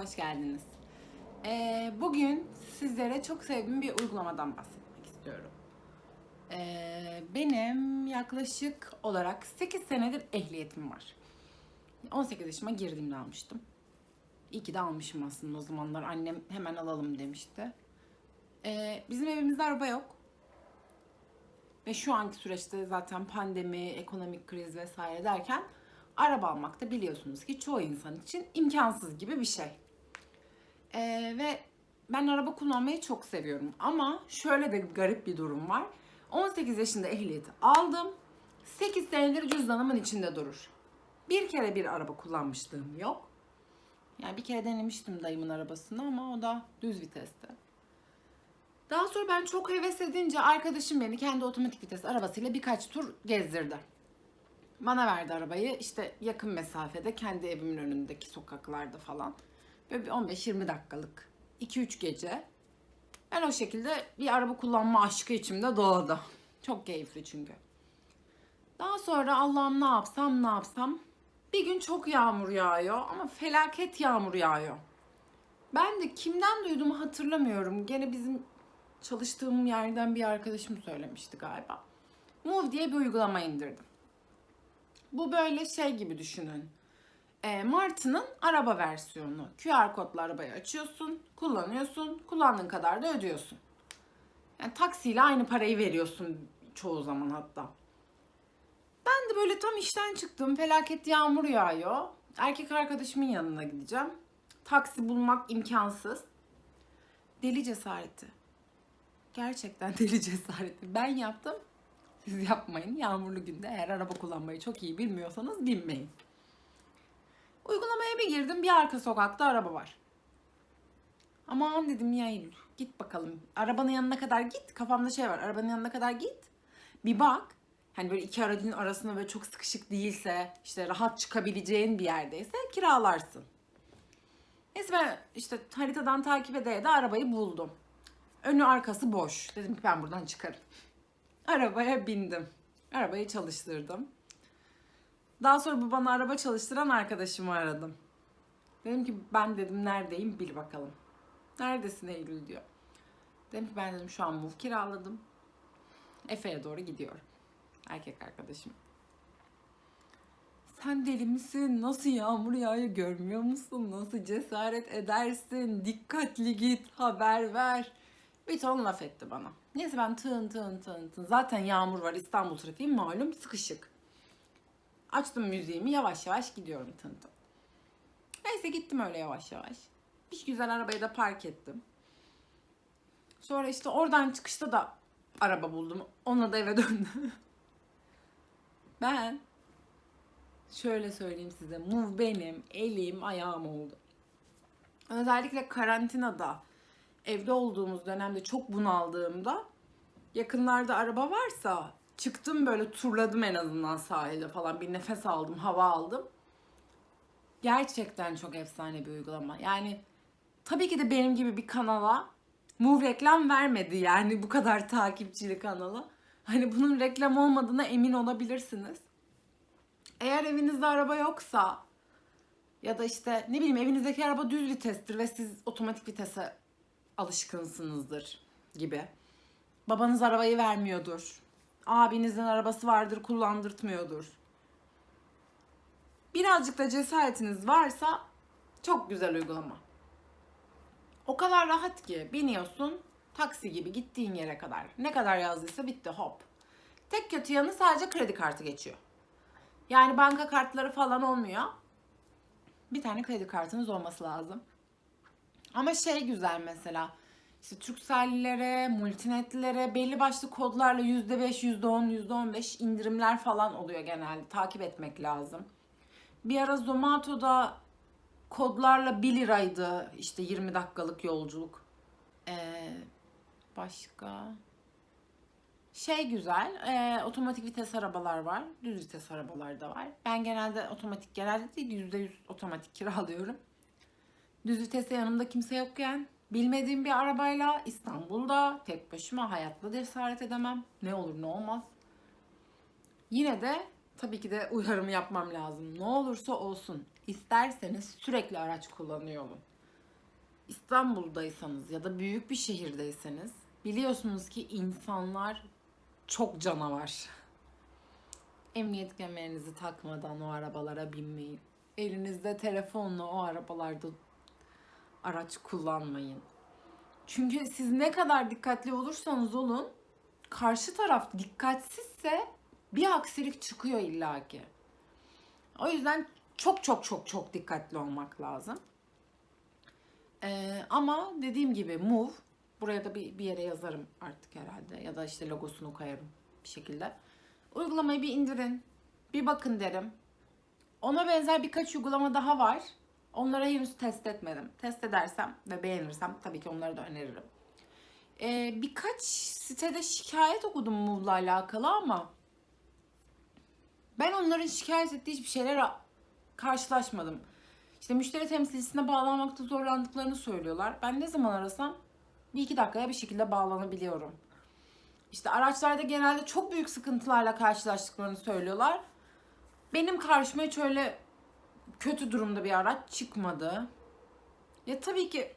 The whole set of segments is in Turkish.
hoş geldiniz. Ee, bugün sizlere çok sevdiğim bir uygulamadan bahsetmek istiyorum. Ee, benim yaklaşık olarak 8 senedir ehliyetim var. 18 yaşıma girdiğimde almıştım. İyi ki de almışım aslında o zamanlar. Annem hemen alalım demişti. Ee, bizim evimizde araba yok. Ve şu anki süreçte zaten pandemi, ekonomik kriz vesaire derken araba almak da biliyorsunuz ki çoğu insan için imkansız gibi bir şey. Ee, ve ben araba kullanmayı çok seviyorum. Ama şöyle de garip bir durum var. 18 yaşında ehliyeti aldım. 8 senedir cüzdanımın içinde durur. Bir kere bir araba kullanmışlığım yok. Yani bir kere denemiştim dayımın arabasını ama o da düz viteste. Daha sonra ben çok heves edince arkadaşım beni kendi otomatik vites arabasıyla birkaç tur gezdirdi. Bana verdi arabayı işte yakın mesafede kendi evimin önündeki sokaklarda falan. Böyle bir 15-20 dakikalık 2-3 gece. Ben o şekilde bir araba kullanma aşkı içimde doğdu. Çok keyifli çünkü. Daha sonra Allah'ım ne yapsam ne yapsam. Bir gün çok yağmur yağıyor ama felaket yağmur yağıyor. Ben de kimden duyduğumu hatırlamıyorum. Gene bizim çalıştığım yerden bir arkadaşım söylemişti galiba. Move diye bir uygulama indirdim. Bu böyle şey gibi düşünün. E, Martı'nın araba versiyonu. QR kodla arabayı açıyorsun, kullanıyorsun, kullandığın kadar da ödüyorsun. Yani taksiyle aynı parayı veriyorsun çoğu zaman hatta. Ben de böyle tam işten çıktım. Felaket yağmur yağıyor. Erkek arkadaşımın yanına gideceğim. Taksi bulmak imkansız. Deli cesareti. Gerçekten deli cesareti. Ben yaptım. Siz yapmayın. Yağmurlu günde eğer araba kullanmayı çok iyi bilmiyorsanız binmeyin. Uygulamaya bir girdim. Bir arka sokakta araba var. Aman dedim ya Eylül, git bakalım. Arabanın yanına kadar git. Kafamda şey var. Arabanın yanına kadar git. Bir bak. Hani böyle iki aracın arasında böyle çok sıkışık değilse, işte rahat çıkabileceğin bir yerdeyse kiralarsın. Neyse ben işte haritadan takip ede de arabayı buldum. Önü arkası boş. Dedim ki ben buradan çıkarım. Arabaya bindim. Arabayı çalıştırdım. Daha sonra bu bana araba çalıştıran arkadaşımı aradım. Dedim ki ben dedim neredeyim bil bakalım. Neredesin Eylül diyor. Dedim ki ben dedim şu an move kiraladım. Efe'ye doğru gidiyorum. Erkek arkadaşım. Sen deli misin? Nasıl yağmur yağıyor görmüyor musun? Nasıl cesaret edersin? Dikkatli git, haber ver. Bir ton laf etti bana. Neyse ben tın tın tın tın. Zaten yağmur var İstanbul trafiği malum sıkışık. Açtım müziğimi yavaş yavaş gidiyorum tın. Neyse gittim öyle yavaş yavaş. Bir güzel arabayı da park ettim. Sonra işte oradan çıkışta da araba buldum. Onunla da eve döndüm. ben şöyle söyleyeyim size. Move benim elim ayağım oldu. Özellikle karantinada evde olduğumuz dönemde çok bunaldığımda yakınlarda araba varsa çıktım böyle turladım en azından sahilde falan bir nefes aldım, hava aldım. Gerçekten çok efsane bir uygulama. Yani tabii ki de benim gibi bir kanala Move reklam vermedi yani bu kadar takipçili kanala. Hani bunun reklam olmadığına emin olabilirsiniz. Eğer evinizde araba yoksa ya da işte ne bileyim evinizdeki araba düz vitestir ve siz otomatik vitese alışkınsınızdır gibi. Babanız arabayı vermiyordur. Abinizin arabası vardır kullandırtmıyordur. Birazcık da cesaretiniz varsa çok güzel uygulama. O kadar rahat ki biniyorsun taksi gibi gittiğin yere kadar. Ne kadar yazdıysa bitti hop. Tek kötü yanı sadece kredi kartı geçiyor. Yani banka kartları falan olmuyor. Bir tane kredi kartınız olması lazım. Ama şey güzel mesela. İşte Turkcell'lere, multinetlere belli başlı kodlarla %5, %10, %15 indirimler falan oluyor genelde. Takip etmek lazım. Bir ara Zomato'da kodlarla 1 liraydı işte 20 dakikalık yolculuk. Ee, başka? Şey güzel, e, otomatik vites arabalar var, düz vites arabalar da var. Ben genelde otomatik, genelde değil %100 otomatik kiralıyorum. Düz viteste yanımda kimse yokken bilmediğim bir arabayla İstanbul'da tek başıma hayatta cesaret edemem. Ne olur ne olmaz. Yine de tabii ki de uyarımı yapmam lazım. Ne olursa olsun isterseniz sürekli araç kullanıyor olun. İstanbul'daysanız ya da büyük bir şehirdeyseniz biliyorsunuz ki insanlar çok canavar. Emniyet kemerinizi takmadan o arabalara binmeyin. Elinizde telefonla o arabalarda araç kullanmayın. Çünkü siz ne kadar dikkatli olursanız olun, karşı taraf dikkatsizse bir aksilik çıkıyor illaki. O yüzden çok çok çok çok dikkatli olmak lazım. Ee, ama dediğim gibi move, buraya da bir, bir yere yazarım artık herhalde ya da işte logosunu koyarım bir şekilde. Uygulamayı bir indirin, bir bakın derim. Ona benzer birkaç uygulama daha var. Onlara henüz test etmedim. Test edersem ve beğenirsem tabii ki onları da öneririm. Ee, birkaç sitede şikayet okudum Move'la alakalı ama ben onların şikayet ettiği hiçbir şeylere karşılaşmadım. İşte müşteri temsilcisine bağlanmakta zorlandıklarını söylüyorlar. Ben ne zaman arasam bir iki dakikaya bir şekilde bağlanabiliyorum. İşte araçlarda genelde çok büyük sıkıntılarla karşılaştıklarını söylüyorlar. Benim karşıma hiç öyle kötü durumda bir araç çıkmadı. Ya tabii ki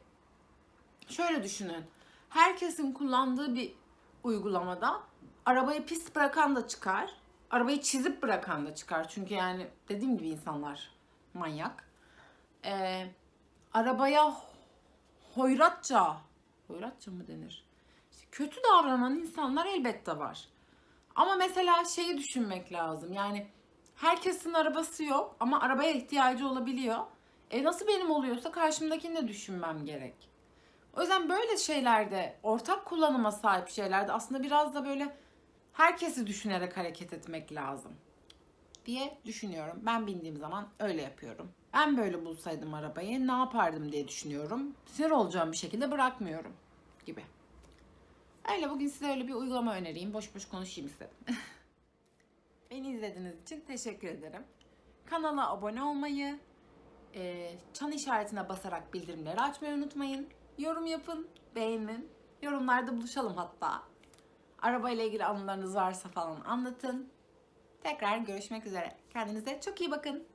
şöyle düşünün. Herkesin kullandığı bir uygulamada arabayı pis bırakan da çıkar. Arabayı çizip bırakan da çıkar. Çünkü yani dediğim gibi insanlar manyak. Ee, arabaya hoyratça, hoyratça mı denir? İşte kötü davranan insanlar elbette var. Ama mesela şeyi düşünmek lazım. Yani herkesin arabası yok ama arabaya ihtiyacı olabiliyor. E nasıl benim oluyorsa karşımdakini de düşünmem gerek. O yüzden böyle şeylerde, ortak kullanıma sahip şeylerde aslında biraz da böyle herkesi düşünerek hareket etmek lazım diye düşünüyorum. Ben bindiğim zaman öyle yapıyorum. Ben böyle bulsaydım arabayı ne yapardım diye düşünüyorum. Sinir olacağım bir şekilde bırakmıyorum gibi. Öyle bugün size öyle bir uygulama önereyim. Boş boş konuşayım istedim. Beni izlediğiniz için teşekkür ederim. Kanala abone olmayı, e, çan işaretine basarak bildirimleri açmayı unutmayın. Yorum yapın, beğenin. Yorumlarda buluşalım hatta. Araba ile ilgili anılarınız varsa falan anlatın. Tekrar görüşmek üzere. Kendinize çok iyi bakın.